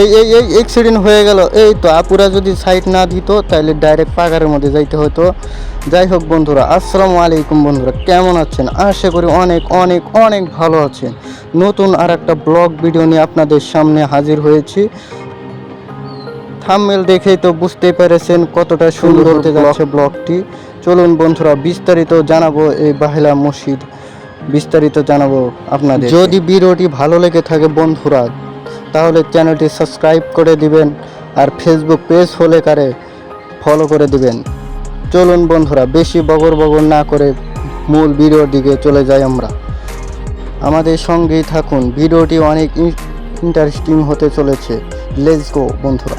এই এই এই অ্যাক্সিডেন্ট হয়ে গেল। এই তো আপুরা যদি সাইড না দিত তাহলে ডাইরেক্ট পাগারের মধ্যে যাইতে হতো যাই হোক বন্ধুরা আসসালামু আলাইকুম বন্ধুরা কেমন আছেন? আশা করি অনেক অনেক অনেক ভালো আছেন। নতুন আর একটা ব্লগ ভিডিও নিয়ে আপনাদের সামনে হাজির হয়েছি। থাম্বনেল দেখেই তো বুঝতেই পেরেছেন কতটা সুন্দর হতে যাচ্ছে ব্লগটি চলুন বন্ধুরা বিস্তারিত জানাব এই বাহিলা মসজিদ। বিস্তারিত জানাব আপনাদের। যদি ভিডিওটি ভালো লেগে থাকে বন্ধুরা তাহলে চ্যানেলটি সাবস্ক্রাইব করে দিবেন আর ফেসবুক পেজ হলে কারে ফলো করে দিবেন। চলুন বন্ধুরা, বেশি বগর বগর না করে মূল ভিডিওর দিকে চলে যাই আমরা। আমাদের সঙ্গেই থাকুন, ভিডিওটি অনেক ইন্টারেস্টিং হতে চলেছে। লেটস গো বন্ধুরা।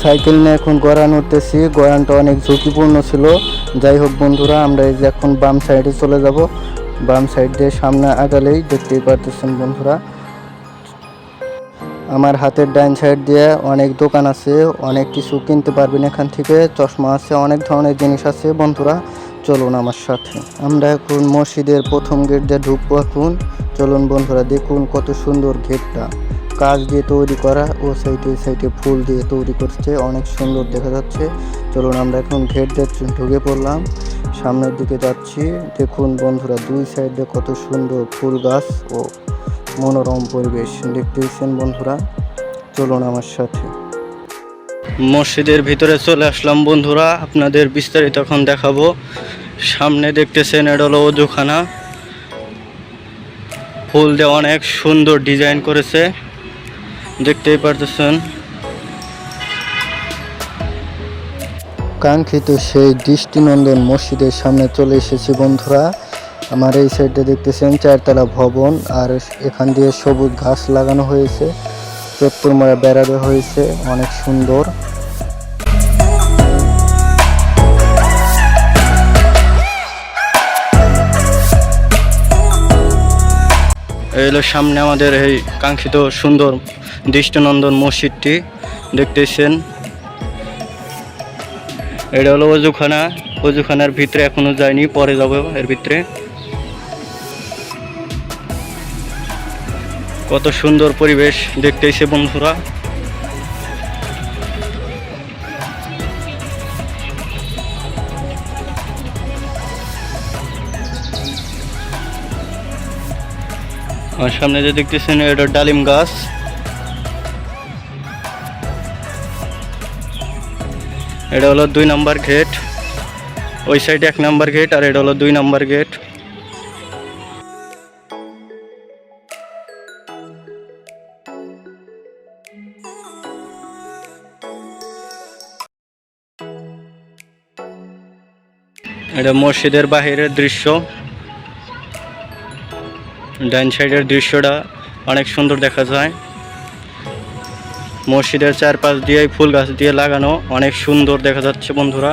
সাইকেল নিয়ে এখন গড়ান উঠতেছি গড়ানটা অনেক ঝুঁকিপূর্ণ ছিল। যাই হোক বন্ধুরা, আমরা এই যে এখন বাম সাইডে চলে যাব। বাম সাইড দিয়ে সামনে আগালেই দেখতেই পারতেছেন বন্ধুরা। আমার হাতের ডাইন সাইড দিয়ে অনেক দোকান আছে, অনেক কিছু কিনতে পারবেন এখান থেকে, চশমা আছে, অনেক ধরনের জিনিস আছে। বন্ধুরা, চলুন আমার সাথে। আমরা এখন মসজিদের প্রথম গেট দিয়ে ঢুকবো এখন। চলুন বন্ধুরা, দেখুন কত সুন্দর গেটটা। কাজ দিয়ে তৈরি করা ও সাইডে সাইডে ফুল দিয়ে তৈরি করছে। অনেক সুন্দর দেখা যাচ্ছে। চলুন আমরা এখন গেট দিয়ে ঢুকে পড়লাম। সামনের দিকে যাচ্ছি। দেখুন বন্ধুরা, দুই সাইডে কত সুন্দর ফুল গাছ ও মনোরম পরিবেশ। দেখতেছেন বন্ধুরা? চলুন আমার সাথে। মসজিদের ভিতরে চলে আসলাম বন্ধুরা। আপনাদের বিস্তারিত এখন দেখাবো। সামনে দেখতেছেন এটা হলো অজুখানা ফুল দিয়ে অনেক সুন্দর ডিজাইন করেছে। দেখতেই পারতেছেন। কাঙ্ক্ষিত সেই দৃষ্টিনন্দন মসজিদের সামনে চলে এসেছি বন্ধুরা। আমার এই সাইডে দেখতেছেন চারতলা ভবন আর এখান দিয়ে সবুজ ঘাস লাগানো হয়েছে। চত্বর মারা বেড়ানো হয়েছে অনেক সুন্দর। এই সামনে আমাদের এই কাঙ্ক্ষিত সুন্দর দৃষ্টিনন্দন মসজিদটি দেখতেছেন। এটা হলো অজুখানা। অজুখানার ভিতরে এখনও যায়নি, পরে যাব এর ভিতরে। কত সুন্দর পরিবেশ দেখতেছে বন্ধুরা। আমার সামনে যে দেখতেছেন, এটা ডালিম গাছ। এটা হলো দুই নাম্বার গেট ওই সাইডে এক নাম্বার গেট আর এটা হলো দুই নাম্বার গেট এটা মসজিদের বাহিরের দৃশ্য। ডাইন সাইডের দৃশ্যটা অনেক সুন্দর দেখা যায়। মসজিদের চারপাশ দিয়ে ফুল গাছ দিয়ে লাগানো অনেক সুন্দর দেখা যাচ্ছে বন্ধুরা।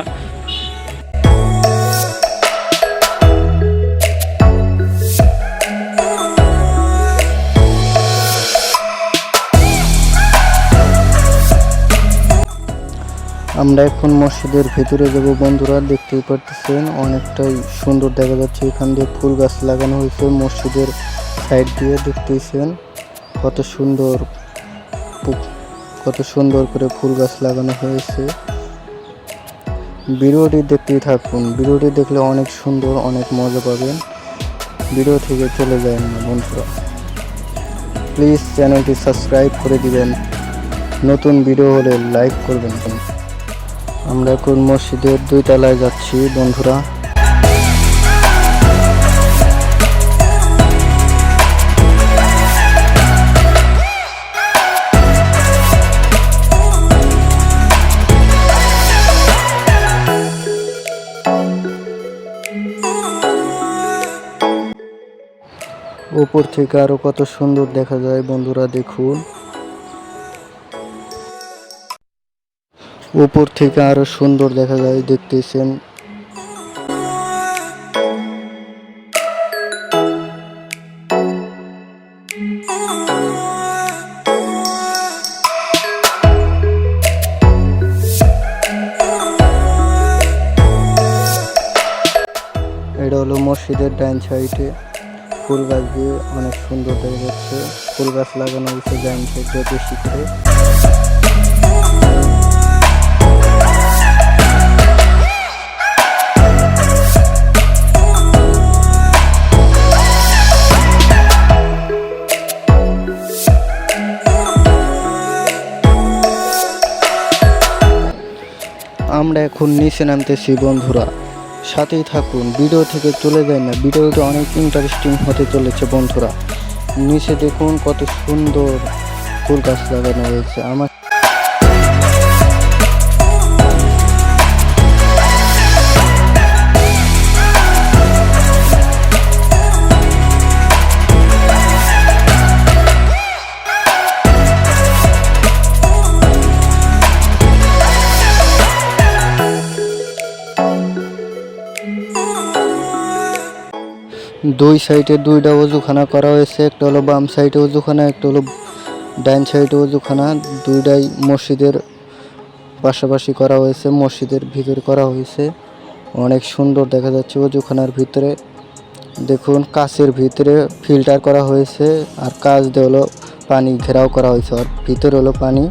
আমরা এখন মসজিদের ভেতরে যাব বন্ধুরা, দেখতেই পারতেছেন অনেকটাই সুন্দর দেখা যাচ্ছে। এখান দিয়ে ফুল গাছ লাগানো হয়েছে মসজিদের সাইড দিয়ে দেখতেইছেন কত সুন্দর কত সুন্দর করে ফুল গাছ লাগানো হয়েছে। ভিডিওটি দেখতেই থাকুন। ভিডিওটি দেখলে অনেক সুন্দর, অনেক মজা পাবেন। ভিডিও থেকে চলে যায় না, বন্ধুরা। প্লিজ চ্যানেলটি সাবস্ক্রাইব করে দিবেন। নতুন ভিডিও হলে লাইক করবেন। আমরা এখন মসজিদের দুই তলায় যাচ্ছি, বন্ধুরা। উপর থেকে আরও কত সুন্দর দেখা যায়, বন্ধুরা দেখুন। উপর থেকে আরও সুন্দর দেখা যায়, দেখতেছেন। এটা হলো মসজিদের ডাইন সাইডে। ফুল গাছ দিয়ে অনেক সুন্দর দেখা যাচ্ছে ফুল গাছ লাগানো হয়েছে সাইডে বেশি করে। আমরা এখন নিচে নামতেছি, বন্ধুরা। সাথেই থাকুন। ভিডিও থেকে চলে যায় না। ভিডিওটা অনেক ইন্টারেস্টিং হতে চলেছে বন্ধুরা। নিচে দেখুন কত সুন্দর ফুল গাছ লাগানো হয়েছে আমার দুই সাইডে দুইটা অজুখানা করা হয়েছে, একটা হলো বাম সাইডে অজুখানা, একটা হলো ডাইন সাইডে অজুখানা। দুইটাই মসজিদের পাশাপাশি করা হয়েছে, মসজিদের ভিতরে করা হয়েছে। অনেক সুন্দর দেখা যাচ্ছে অজুখানার ভিতরে। দেখুন কাছের ভিতরে ফিল্টার করা হয়েছে আর কাজ দিয়ে হলো পানি ঘেরাও করা হয়েছে আর ভিতরে হলো পানি।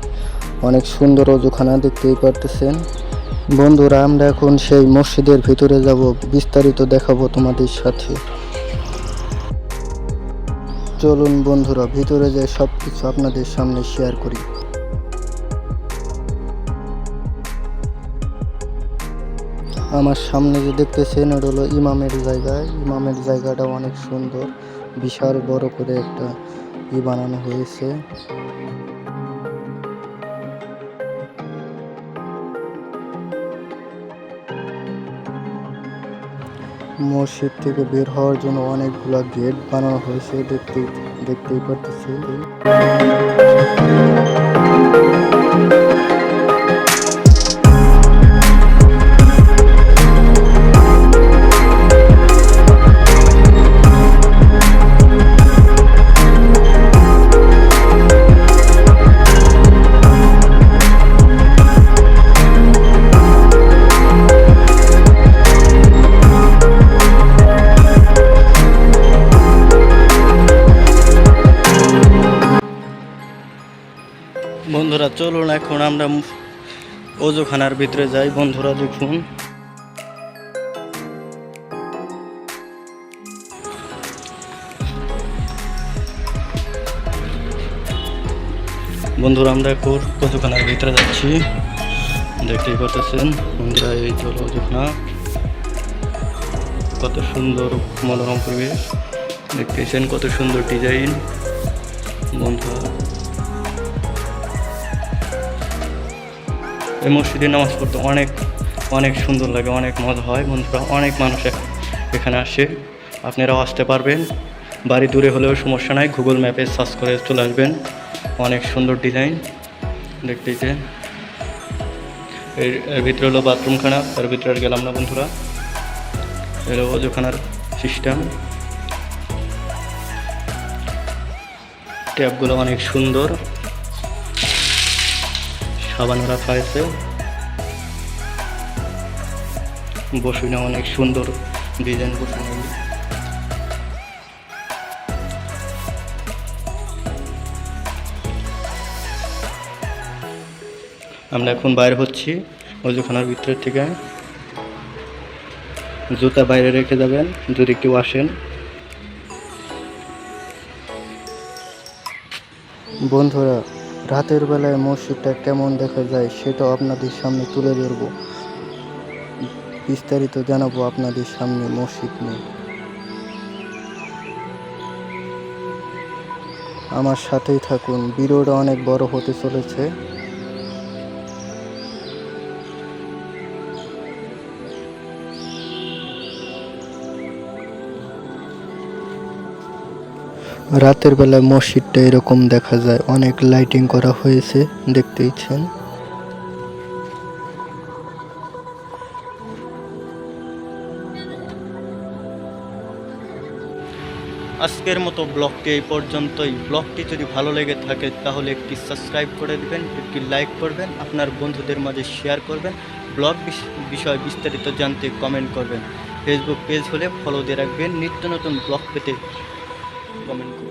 অনেক সুন্দর অজুখানা দেখতেই পারতেছেন। বন্ধুরা, আমরা এখন সেই মসজিদের ভিতরে যাব, বিস্তারিত দেখাবো তোমাদের সাথে। চলুন বন্ধুরা, ভিতরে যাই সব কিছু আপনাদের সামনে শেয়ার করি। আমার সামনে যে দেখতেছেন ওটা হলো ইমামের জায়গা। ইমামের জায়গাটা অনেক সুন্দর, বিশাল বড় করে একটা ই বানানো হয়েছে। মসজিদ থেকে বের হওয়ার জন্য অনেকগুলা গেট বানানো হয়েছে দেখতে দেখতেই পারতেছি বন্ধুরা, চলুন এখন আমরা ওজোখানার ভিতরে যাই। বন্ধুরা, দেখুন। বন্ধুরা, আমরা এখন ওজোখানার ভিতরে যাচ্ছি। দেখতেই পাচ্ছেন বন্ধুরা, এই চলো ওজোখানা। কত সুন্দর মনোরম পরিবেশ। দেখতেছেন কত সুন্দর ডিজাইন। বন্ধুরা এই মসজিদে নামাজ পড়তে অনেক অনেক সুন্দর লাগে, অনেক মজা হয়। বন্ধুরা, অনেক মানুষ এখানে আসে। আপনারাও আসতে পারবেন। বাড়ি দূরে হলেও সমস্যা নাই। গুগল ম্যাপে সার্চ করে চলে আসবেন। অনেক সুন্দর ডিজাইন দেখতেইছে এর ভিতরে হলো বাথরুমখানা এর ভিতরে আর গেলাম না, বন্ধুরা। এর ওজোখানার সিস্টেম ট্যাপগুলো অনেক সুন্দর। সাবান রাখা হয়েছে বসুনা অনেক সুন্দর ডিজাইন বসুনা আমরা এখন বাইরে হচ্ছি অজুখানার ভিতর থেকে। জুতা বাইরে রেখে যাবেন, যদি কেউ আসেন। বন্ধুরা রাতের বেলায় মসজিদটা কেমন দেখা যায় সেটা আপনাদের সামনে তুলে ধরব। বিস্তারিত জানাব আপনাদের সামনে মসজিদ নিয়ে। আমার সাথেই থাকুন, ভিডিওটা অনেক বড় হতে চলেছে। রাতের বেলায় মসজিদটা এরকম দেখা যায়। অনেক লাইটিং করা হয়েছে দেখতেইছেন আজকের মতো ব্লগটি এই পর্যন্তই। ব্লগটি যদি ভালো লেগে থাকে, তাহলে একটি সাবস্ক্রাইব করে দেবেন, একটি লাইক করবেন, আপনার বন্ধুদের মাঝে শেয়ার করবেন ব্লগ বিষয় বিস্তারিত জানতে কমেন্ট করবেন। ফেসবুক পেজ হলে ফলো দিয়ে রাখবেন। নিত্য নতুন ব্লগ পেতে কমেন্ট করুন